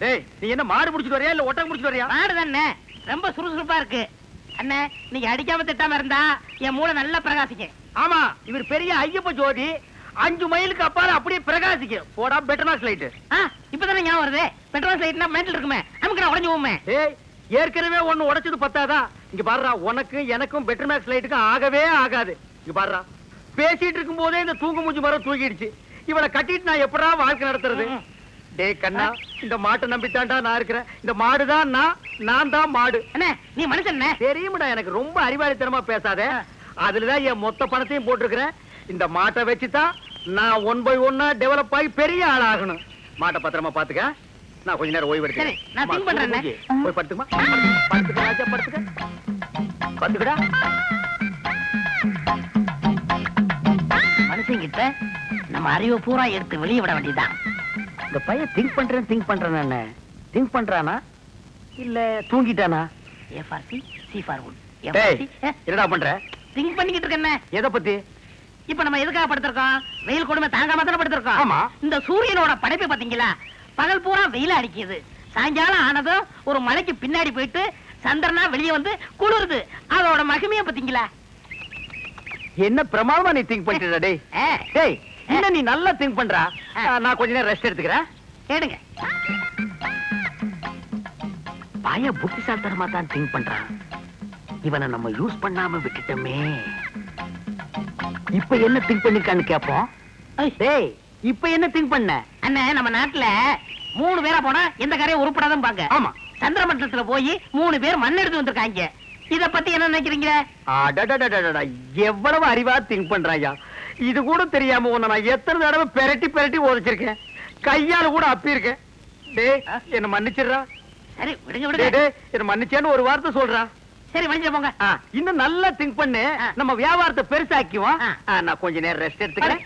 டேய் நீ என்ன மாடு முடிச்சிட்டு வரியா இல்ல ஒட்டகம் முடிச்சிட்டு வரியா? மாடு தானே ரொம்ப சுறுசுறுப்பா இருக்கு. அண்ணே நீங்க அடிக்காம திட்டாம இருந்தா என் மூளை நல்லா பிரகாசிக்கும். ஆமா இவர் பெரிய ஐயப்ப ஜோதி. அஞ்சு மைலுக்கு அப்பால அப்படியே பிரகாசிக்கும். போடா பெட்டர்னாஸ் லைட் இப்பதானே ஞாபகம் வருது. பெட்ரோல் சைட்னா மென்டல் இருக்குமே. நமக்கு நான் உடஞ்சு போமே ஏய் ஏற்கனவே ஒண்ணு உடைச்சது பத்தாதா? இங்க பாருடா உனக்கு எனக்கும் பெட்டர்மேக்ஸ் லைட்டுக்கும் ஆகவே ஆகாது. இங்க பாருடா. பேசிட்டு இருக்கும் போதே இந்த தூங்கு மூஞ்சி மரம் தூக்கிடுச்சு இவளை கட்டிட்டு நான் எப்படா வாழ்க்கை நடத்துறது. டேய் கண்ணா இந்த மாட்டை நம்பித்தான்டா நான் இருக்கிறேன். இந்த மாடு தான் நான் நான் தான் மாடு. அண்ணே நீ மனுஷன் தெரியுமாடா எனக்கு ரொம்ப அறிவாளித்தனமா பேசாத. அதுலதான் என் மொத்த பணத்தையும் போட்டிருக்கிறேன். இந்த மாட்டை வச்சுதான் நான் ஒன் பை ஒன்னா டெவலப் ஆகி பெரிய ஆள் ஆகணும் மாட்டை பத்திரமா பாத்துக்க. நான் கொஞ்ச நேரம் ஓய்வு எடுக்கிறேன் நான் think பண்றேன். போய் படுத்துமா? படுத்துக்க ராஜா படுத்துக்க. படுத்துக்கடா. மனுஷன் கிட்ட நம்ம அறிவை பூரா எடுத்து வெளியே விட வேண்டியதுதான். இந்த பையன் திங்க் பண்றேன் திங்க் பண்றேன் என்ன திங்க் பண்றானா? இல்ல தூங்கிட்டானா? A for C C for wood டேய் என்னடா பண்ற? திங்க் பண்ணிக்கிட்டு இருக்கேன் எதை பத்தி? இப்ப நம்ம எதுக்காக படுத்திருக்கோம்? வெயில் கொடுமை தாங்காம தானே படுத்திருக்கோம். ஆமா. இந்த சூரியனோட படைப்பு பாத்தீங்களா பகல் பூரா வெயில் அடிக்குது. சாயங்காலம் ஆனதும் ஒரு மலைக்கு பின்னாடி போயிட்டு சந்திரனா வெளியே வந்து குளிருது. அதோட மகிமைய பாத்தீங்களா என்ன பிரமாதமா நீ திங்க் பண்ணிட்டு டேய் என்ன நீ நல்லா திங்க் பண்றா? நான் கொஞ்ச நேரம் ரெஸ்ட் எடுத்துக்கிறேன். கேடுங்க பய புத்திசாலித்தனமா தான் திங்க் பண்றான் இவனை நம்ம யூஸ் பண்ணாம விட்டுட்டோமே. இப்ப என்ன திங்க் பண்ணிருக்கான்னு கேப்போம். டேய் இப்ப என்ன திங்க் பண்ண? அண்ணே நம்ம நாட்டுல மூணு பேரா போனா எந்த கரையும் உருப்படாதான் பாங்க ஆமா. சந்திர மண்டலத்துல போய் மூணு பேர் மண் எடுத்து வந்திருக்காங்க. இத பத்தி என்ன நினைக்கிறீங்க? அடடடடடடா, எவ்வளவு அறிவா திங்க் பண்றாயா இது கூட தெரியாம உன்னை நான் எத்தனை தடவை பெரட்டி பெரட்டி உதைச்சிருக்கேன். கையால கூட அப்பி இருக்கேன். டேய் ஆ? என்ன மன்னிச்சிடுறா. சரி விடுங்க விடுங்க. என்ன மன்னிச்சேன்னு ஒரு வார்த்தை சொல்றா. சரி மனுஷன் போங்க. இன்னும் நல்லா திங்க் பண்ணு. நம்ம வியாபாரத்தை பெருசாக்குவோம். நான் கொஞ்ச நேரம் ரெஸ்ட் எடுத்துக்கிறேன்.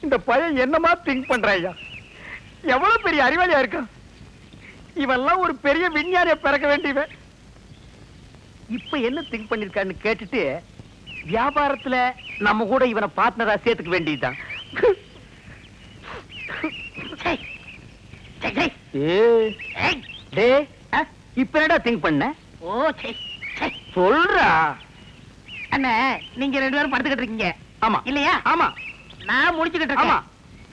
இந்த பையன் என்னமா திங்க் பண்றாயா எவ்வளவு பெரிய அறிவாளியா இருக்கான். இவெல்லாம் ஒரு பெரிய விஞ்ஞானிய பிறக்க வேண்டியவன். இப்ப என்ன திங்க் பண்ணிருக்கான்னு கேட்டுட்டு வியாபாரத்துல நம்ம கூட இவனை பார்ட்னரா சேர்த்துக்க வேண்டியதுதான்? இப்ப என்னடா திங்க் பண்ண? ஓ சொல்றா. அண்ணே நீங்க ரெண்டு பேரும் படுத்துக்கிட்டு இருக்கீங்க. ஆமா. இல்லையா? ஆமா. நான் முடிச்சுக்கிட்டு ஆமா.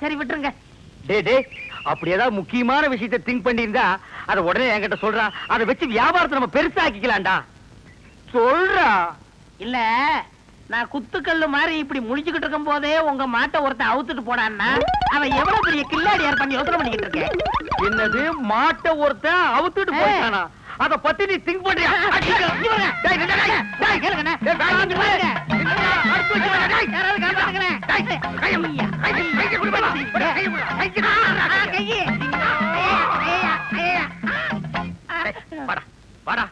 சரி விட்டுருங்க. டே டே அப்படி ஏதாவது முக்கியமான விஷயத்தை திங்க் பண்ணியிருந்தா அத உடனே என்கிட்ட சொல்றா. அதை வச்சு வியாபாரத்தை நம்ம பெருசாக்கிக்கலாம்டா. சொல்றா? இல்ல நான் குத்துக்கல்லு மாதிரி இப்படி முடிச்சுக்கிட்டு இருக்கும் போதே உங்க மாட்டை ஒருத்தன் அவுத்துட்டு போனான்னா அவன் எவ்வளவு பெரிய கில்லாடியார் பண்ணி யோசனை பண்ணிக்கிட்டு இருக்கேன் என்னது மாட்டை ஒருத்தன் அவுத்துட்டு. போயிட்டானா? அத பத்தி நீ திங்க் பண்றியா? வாடா, வாடா.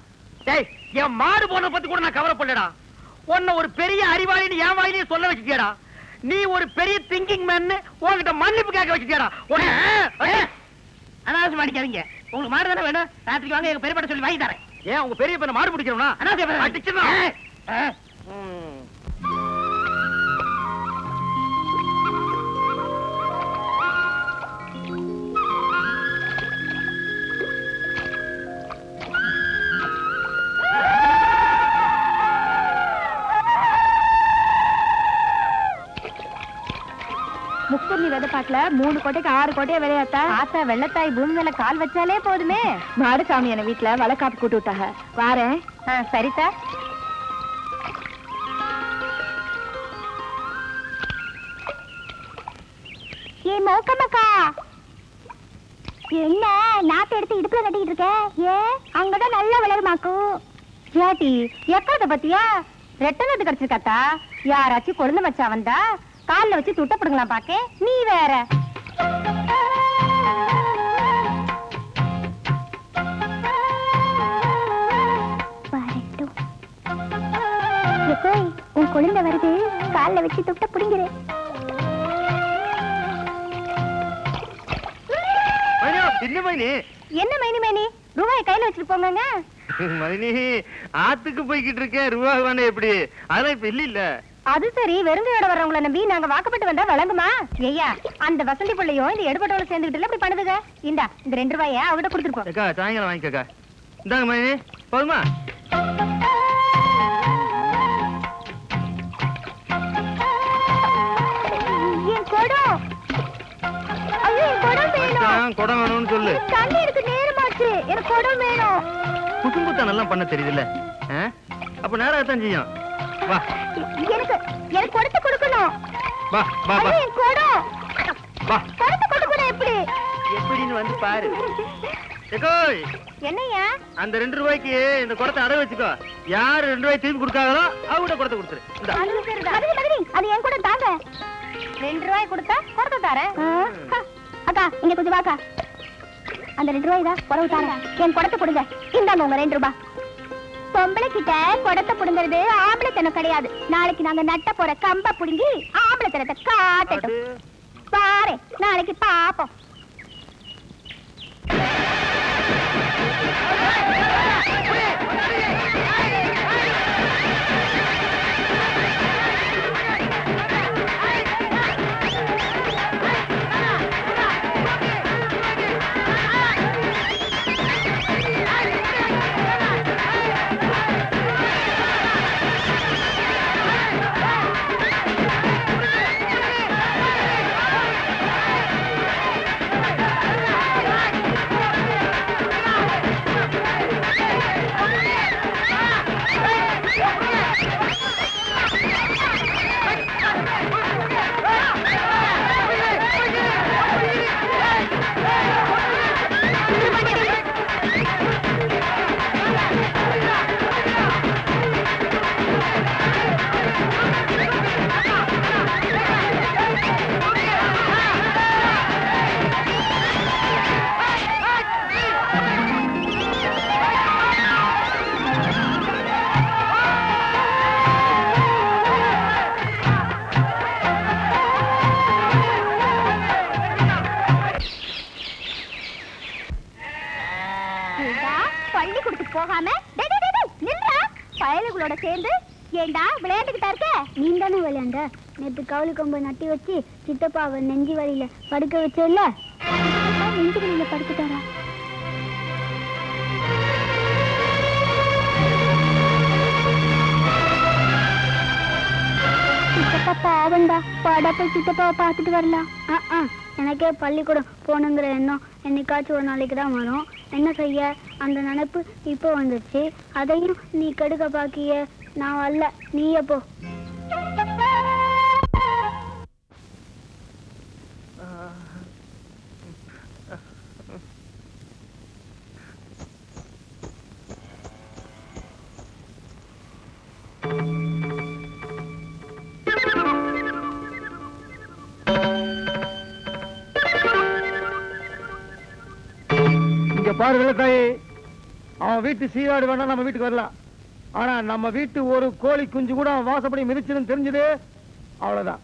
டேய், என் மாடு போனத பத்தி கூட நான் கவலைப்படலடா. உன்னை ஒரு பெரிய அறிவாளின்னு என் வாயிலேயே சொல்ல வச்சுட்டியாடா. நீ ஒரு பெரிய திங்கிங் மேன் உன்கிட்ட மன்னிப்பு கேட்க வச்சுட்டியாடா. அனாவசியம் அடிக்காதீங்க. உங்களுக்கு மாடு தானே வேணும்? ராத்திரிக்கு வாங்க எங்க பெரியப்பட்ட சொல்லி வாங்கி தரேன். ஏன் உங்க பெரிய பையனை மாடு பிடிக்கணும்னா அனாவசியம் அடிச்சிடணும். மூணு கோட்டைக்கு ஆறு கோட்டையை விளையாட்டா? ஆத்தா வெள்ளத்தாய் பூமி மேல கால் வச்சாலே போதுமே. மாடுசாமி என்ன வீட்டுல வளக்காப்பு கூட்டு விட்டாங்க. வாரேன் சரிதா. ஏ மோக்கமக்கா. என்ன நாட்டு எடுத்து இடுப்புல கட்டிக்கிட்டு இருக்க? ஏ அங்கதான் நல்லா வளருமாக்கும் ஏட்டி எக்காத பத்தியா? ரெட்டனது கிடைச்சிருக்காத்தா? யாராச்சும் கொழுந்து மச்சா வந்தா? கால்ல வச்சு துட்ட பிடுங்கலாம் பாக்க. நீ வேற. உன் குழந்தை வருது. கால்ல வச்சு துட்ட பிடிங்கிரு. மைனி, என்ன மைனி? என்ன மைனி மைனி? ரூபாய் கையில வச்சுட்டு போங்க மைனி ஆத்துக்கு போய்கிட்டு இருக்கேன் ரூபா வேணும் எப்படி? அதெல்லாம் இப்ப இல்ல இல்ல. அது சரி வெறுங்கையோட வர்றவங்கள நம்பி நாங்க வாக்கப்பட்டு வந்தா வழங்குமா? ஐயா அந்த வசந்தி பிள்ளையும் இந்த எடுபட்டோட சேர்ந்துகிட்டு இப்படி பண்ணுதுங்க. இந்தா இந்த ரெண்டு ரூபாய அவகிட்ட கொடுத்துருப்போம் அக்கா சாயங்காலம் வாங்கிக்கக்கா. இந்தாங்க மைனி போதுமா? குடம் வேணும்னு சொல்லு. தண்ணி இருக்கு நேரமாச்சு. எனக்கு குடம் வேணும். குசும்புத்தான் நல்லா பண்ண தெரியுதுல்ல? அப்ப நேரம் தான் செய்யும். வா. எனக்கு எனக்கு குடத்தை கொடுக்கணும். வா வா வா. என் குடம் வா. குடத்தை கொடுக்கணும் எப்படி? எப்படின்னு வந்து பாரு. எக்கோய் என்னய்யா? அந்த ரெண்டு ரூபாய்க்கு இந்த குடத்தை அடை வச்சுக்கோ. யார் ரெண்டு ரூபாய் திருப்பி கொடுக்காங்களோ அவங்ககிட்ட குடத்தை கொடுத்துரு. இந்த. அது சரிதான். என் கூட தாங்க. ரெண்டு ரூபாய் கொடுத்தா குடத்தை தரேன். ஹ, அக்கா இங்க கொஞ்சம் வாக்கா. அந்த ரெண்டு ரூபாய் தான் குறவு தரேன். என் குடத்தை கொடுங்க. இந்தாங்க உங்க ரெண்டு ரூபாய். பொம்பளை கிட்ட குடத்தை புடுங்கிறது ஆம்பளைத்தனம் கிடையாது. நாளைக்கு நாங்க நட்ட போற கம்ப புடுங்கி ஆம்பளைத்தனத்தை காட்டட்டும். பாரு நாளைக்கு பாப்போம். ஜவுளி கொம்பை நட்டி வச்சு சித்தப்பாவை நெஞ்சு வழியில படுக்க வச்சல நெஞ்சு வழியில படுத்துட்டாரா? சித்தப்பா பாவண்டா பாடா போய் சித்தப்பாவை பார்த்துட்டு வரலாம். ஆ ஆ எனக்கே பள்ளிக்கூடம் போகணுங்கிற எண்ணம் என்னைக்காச்சும் ஒரு நாளைக்கு தான் வரும். என்ன செய்ய? அந்த நினைப்பு இப்போ வந்துருச்சு. அதையும் நீ கெடுக்க பாக்கிய? நான் வரல. நீயே போ. பாரு விளக்காயி அவன் வீட்டு சீராடு வேணா நம்ம வீட்டுக்கு வரலாம். ஆனா நம்ம வீட்டு ஒரு கோழி குஞ்சு கூட அவன் வாசப்படி மிதிச்சதுன்னு தெரிஞ்சது அவ்வளவுதான்.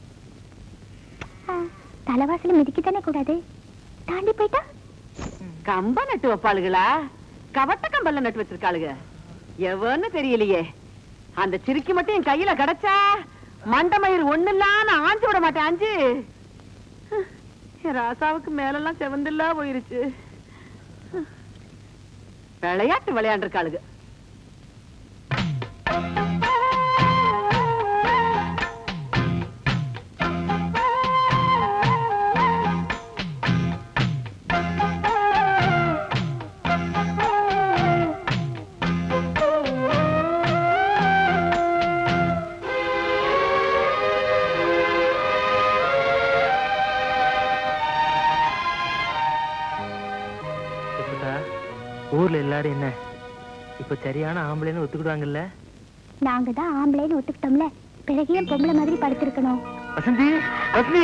தலைவாசல மிதிக்கத்தானே கூடாது? தாண்டி போயிட்டா? கம்ப நட்டு வைப்பாளுகளா? கவட்ட கம்பல்ல நட்டு வச்சிருக்காளுங்க எவன்னு தெரியலையே. அந்த சிரிக்கி மட்டும் என் கையில கிடைச்சா மண்டமயிர் ஒண்ணு இல்லாம ஆஞ்சு விட மாட்டேன் ஆஞ்சு. ராசாவுக்கு மேலெல்லாம் செவந்தில்லா போயிருச்சு. விளையாட்டு விளையாண்டுருக்காளுங்க. எல்லாரும் என்ன? இப்ப சரியான ஆம்பளைன்னு ஒத்துக்கிடுவாங்கல்ல? நாங்க தான் ஆம்பளைன்னு ஒத்துக்கிட்டோம்ல. பிறகு ஏன் பொம்பளை மாதிரி படுத்திருக்கணும். வசந்தி வசந்தி!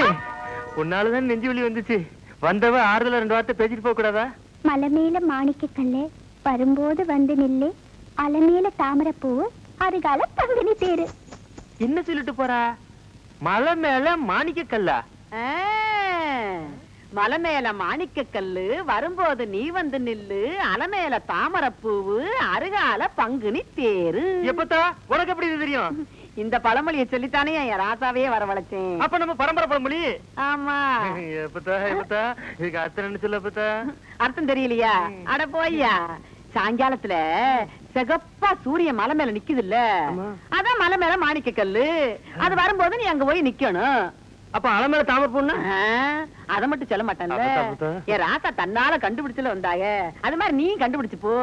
உன்னாலதான் நெஞ்சு வலி வந்துச்சு. வந்தவ ஆறுதல ரெண்டு வார்த்தை பேசிட்டு போக கூடாதா மலை மேல மாணிக்க கல்லு வரும்போது வந்து நில்லு அலமேல தாமரைப்பூ அருகால பங்குனி தேரு என்ன சொல்லிட்டு போறா? மலை மேல மாணிக்க கல்லா? ஆ, மலை மேல மாணிக்க கல்லு வரும்போது நீ வந்து நில்லு அலை மேல தாமரைப்பூவு அருகால பங்குனி தேரு. எப்பத்தா? உனக்கு எப்படி தெரியும்? இந்த பழமொழியை சொல்லித்தானே என் ராசாவையே வரவழைச்சேன். அப்ப நம்ம பரம்பரை பழமொழி? ஆமா. எப்பத்தா எப்பத்தா? இதுக்கு அர்த்தம் என்ன சொல்ல எப்பத்தா அர்த்தம் தெரியலையா? அட போய்யா. சாயங்காலத்துல சிகப்பா சூரியன் மலை மேல நிக்குது இல்ல. அதான் மலை மேல மாணிக்க கல்லு அது வரும்போது நீ அங்க போய் நிக்கணும். அப்ப அலமேல தாமரை பொண்ணு அத மட்டும் சொல்ல மாட்டேன்ல. என் ராசா தன்னால கண்டுபிடிச்சுல வந்தாங்க அது மாதிரி நீ கண்டுபிடிச்சு போ.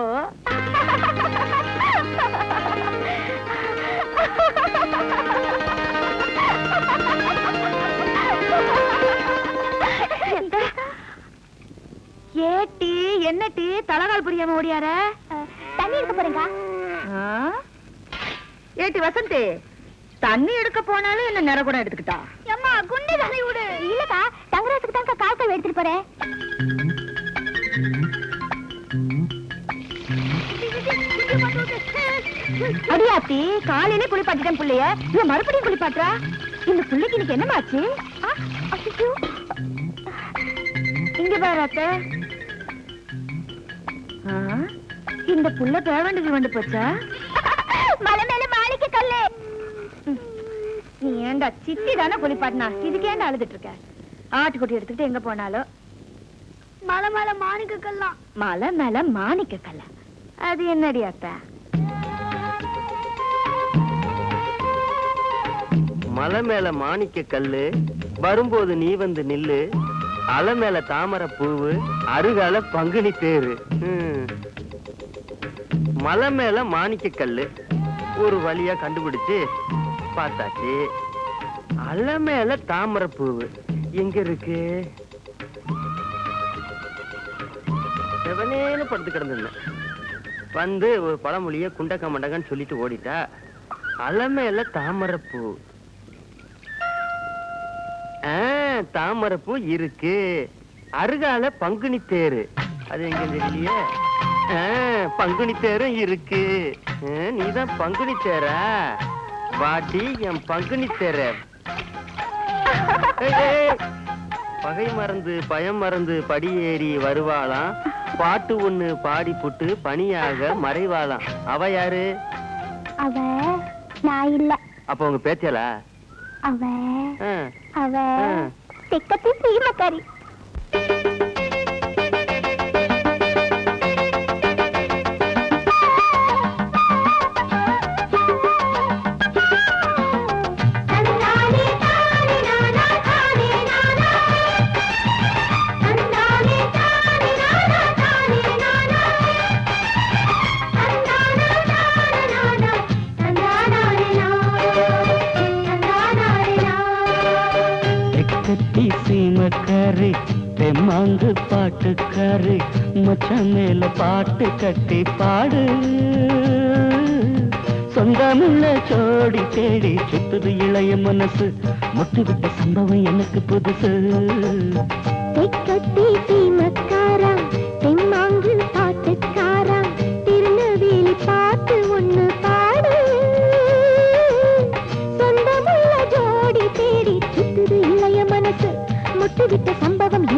ஏட்டி என்ன டீ? தலகால் புரியாம ஓடியார? தண்ணி எடுக்க போறேங்க. ஏட்டி வசந்தி. தண்ணி எடுக்க போனாலும் என்ன நிற கூட எடுத்துக்கிட்டா? அம்மா குண்டு தண்ணி விடு? இல்லக்கா தங்கராசுக்கு தாங்க கால் கழுவி எடுத்துட்டு போறேன். அடியாத்தி காலையிலே குளிப்பாட்டிட்டேன் புள்ளைய. இவன் மறுபடியும் குளிப்பாட்டுறா? இந்த புள்ளைக்கு இன்னைக்கு என்னமாச்சு. இங்க பாரு அத்தை. இந்த புள்ள பேவண்டுக்கு வந்து போச்சா மலை மேல மாளிகை கல்லு நீ ஏண்டா சித்தி தானே குளிப்பாட்டினா? இதுக்கு ஏண்டா அழுதுட்டு இருக்க? ஆட்டுக்குட்டி எடுத்துக்கிட்டு எங்க போனாலும்? மலை மேல மாணிக்க கல்லாம் மலை மேல மாணிக்க கல்ல அது என்னடி அத்த மலை மேல மாணிக்க கல்லு வரும்போது நீ வந்து நில்லு அலை மேல தாமரை பூவு அருகால பங்குனி தேரு. ம். மலை மேல மாணிக்க கல்லு ஒரு வழியா கண்டுபிடிச்சு பார்த்தாச்சு. அலமேல தாமரை எங்க இருக்கு? செவனேன்னு படுத்து கிடந்திருந்தேன். வந்து ஒரு பழமொழிய குண்டக்க மண்டகன்னு சொல்லிட்டு ஓடிட்டா அலமேல தாமரைப்பூ ஆ, தாமரைப்பூ இருக்கு. அருகால பங்குனி தேரு. அது எங்க தெரியலையே பங்குனி தேரும் இருக்கு. நீதான் பங்குனி தேரா? வாட்டி என் பங்குனி தேர. பகை மறந்து பயம் மறந்து படியேறி வருவாளாம். பாட்டு ஒண்ணு பாடி புட்டு பணியாக மறைவாளாம். அவ யாரு? அவ நான் இல்ல. அப்ப உங்க பேச்சலா அவ அவ ஆ. தெக்கத்து சீமக்காரி. சீமக்காரி தெம்மாங்கு பாட்டுக்காரி மச்சான் மேல பாட்டு கட்டி பாடு. சொந்தமுள்ள சோடி தேடி சுத்துது இளைய மனசு முட்டு விட்ட சம்பவம் எனக்கு புதுசு. தெக்கத்தி சீமக்காரா தெம்மாங்கு பாட்டுக்காரா திருநெல்வேலி பாட்டு ஒண்ணு பாடு. சொந்தமுள்ள ஜோடி தேடி சுத்துது இளைய மனசு முட்டுவிட்ட சம்பவம் எனக்கும்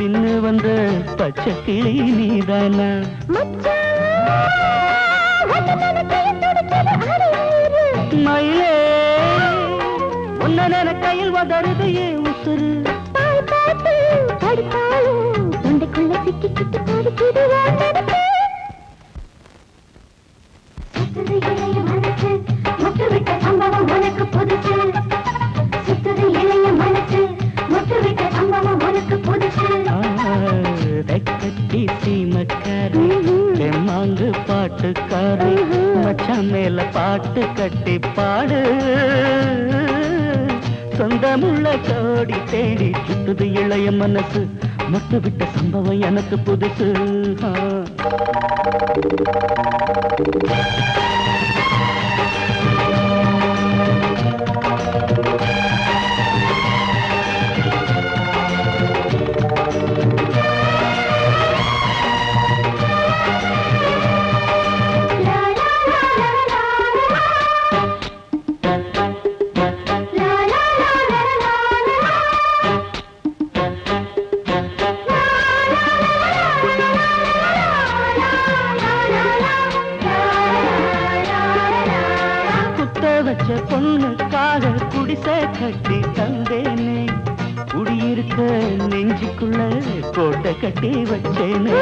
தின்னு வந்த பச்சை கிளி நீதானா. மயிலே உன்ன கையில் வதருது உசுறு. படித்தாலும் தொண்டைக்குள்ள சிக்கிக்கிட்டு பாட்டுக்காரி மச்சான் மேல பாட்டு கட்டி பாடு. சொந்தமுள்ள கோடி தேடி சுத்துது இளைய மனசு மொட்டு விட்ட சம்பவம் எனக்கு புதுசு. பொண்ணுக்காக குடிசை கட்டி தந்தேனே. குடியிருக்க நெஞ்சுக்குள்ள கோட்டை கட்டி வச்சேனே.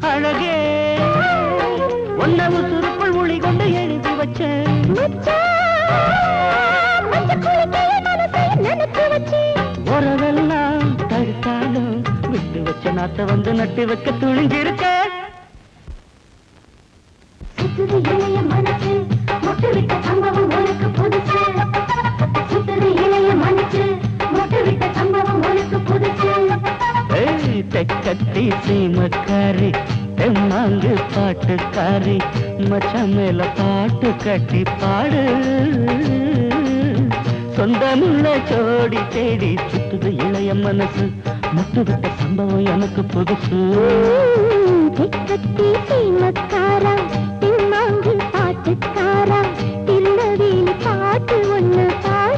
அழகே ஒன்ன சுருக்குள் மொழி கொண்டு எழுதி வச்சேன். நாத்த வந்து நட்டு வைக்க துணிஞ்சிருக்க. சுத்துது இளைய மனசு மொட்டு விட்ட சம்பவம் உனக்கு புதுசு. சுத்துது இளைய மனசு மொட்டு விட்ட சம்பவம் உனக்கு புதுசு. ஏய், தெக்கத்தி சீமக்காரி தெம்மாங்கு பாட்டுக்காரி மச்சான் மேல பாட்டு கட்டி பாடு. சொந்தமுள்ள ஜோடி தேடி சுத்துது இளைய மனசு முட்டுவிட்ட சம்பவம் எனக்கு புதுசு. திக்கத்தி பாட்டுக்காரா திருநவேலி பாட்டு ஒண்ணு பாடு.